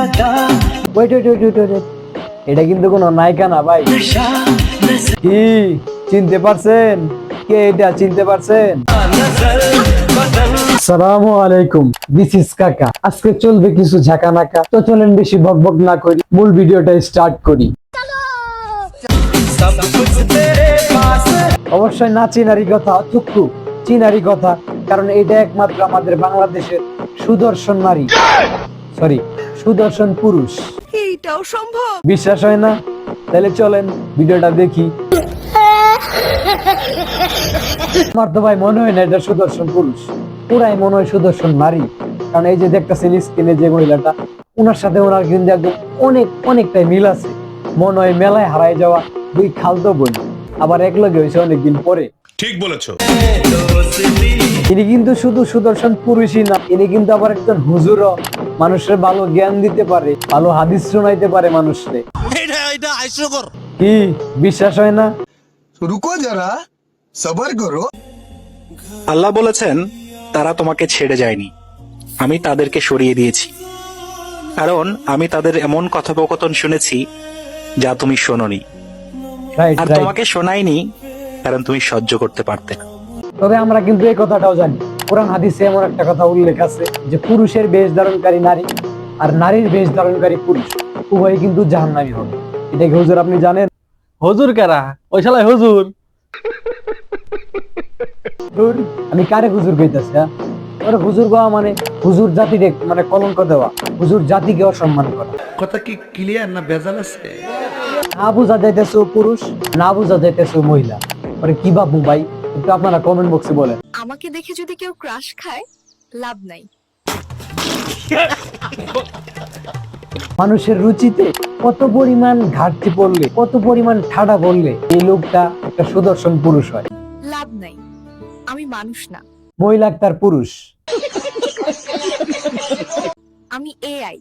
Wait wait wait wait এটা কিন্তু কোনো নায়িকা না ভাই। কি? চিনতে পারছেন? কে এটা? চিনতে পারছেন? আলাইকুম দিস কাকা। আজকে চলবে কিছু তো চলেন বেশি বকবক না করি, মূল ভিডিওটা স্টার্ট করি। অবশ্যই না চিনারি কথা, চুক্কু। চিনারি কথা, কারণ এটা একমাত্র আমাদের বাংলাদেশের সুদর্শন নারী। সরি সুদর্শন পুরুষ। এইটাও সম্ভব? বিশ্বাস হয় না? তাহলে চলেন ভিডিওটা দেখি। আমার তো ভাই মনে হয় না এটা সুদর্শন পুরুষ। পুরাই মনে হয় সুদর্শন নারী। কারণ এই যে দেখতেছেন স্ক্রিনে যে মহিলাটা ওনার সাথে ওনার কিন্তু একদম অনেক অনেকটাই মিল আছে। মনে হয় মেলায় হারাই যাওয়া দুই খালতো বোন। আবার এক লগে হয়েছে অনেকদিন পরে। ঠিক বলেছ। ইনি কিন্তু শুধু সুদর্শন পুরুষই না ইনি কিন্তু আবার একজন হুজুরও। মানুষের ভালো জ্ঞান দিতে পারে ভালো হাদিস শোনাইতে পারে মানুষকে। কি? বিশ্বাস হয় না? রুকো যারা সবার করো। আল্লাহ বলেছেন তারা তোমাকে ছেড়ে যায়নি। আমি তাদেরকে সরিয়ে দিয়েছি। কারণ আমি তাদের এমন কথোপকথন শুনেছি যা তুমি শোনোনি। আর তোমাকে শোনাইনি কারণ তুমি সহ্য করতে পারতে না। তবে আমরা কিন্তু এই কথাটাও জানি। কোরআন হাদিসে এমন একটা কথা উল্লেখ আছে যে পুরুষের বেশ ধারণকারী নারী আর নারীর বেশ ধারণকারী পুরুষ উভয় কিন্তু জাহান্নামী হবে। এটা কি হুজুর আপনি জানেন? হুজুর কারা? ওই শালায় হুজুর। আমি কারে হুজুর কইতাছি হ্যাঁ? ওরা হুজুর গাওয়া মানে হুজুর জাতিকে মানে কলঙ্ক দেওয়া হুজুর জাতিকে অসম্মান করা। কথা কি ক্লিয়ার না ভেজাল আছে? না বোঝা যাইতেছে পুরুষ না বোঝা যাইতেছে মহিলা। পরে কি ভাববো ভাই একটু আপনারা কমেন্ট বক্সে বলেন। আমাকে দেখে যদি কেউ ক্রাশ খায় লাভ নাই। মানুষের রুচিতে কত পরিমাণ ঘাটতি পড়লে কত পরিমাণ ঠাডা পড়লে এই লোকটা একটা সুদর্শন পুরুষ হয়। লাভ নাই। আমি মানুষ না। মহিলা তার পুরুষ। আমি এআই।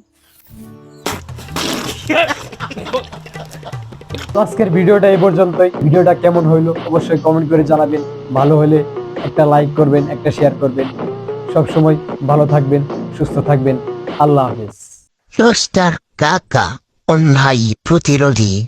আজকের ভিডিওটা এই পর্যন্তই। ভিডিওটা কেমন হইল অবশ্যই কমেন্ট করে জানাবেন। ভালো হলে একটা লাইক করবেন, একটা শেয়ার করবেন। সব সময় ভালো থাকবেন, সুস্থ থাকবেন। আল্লাহ হাফেজ। কাকা অন্যায় প্রতিরোধী।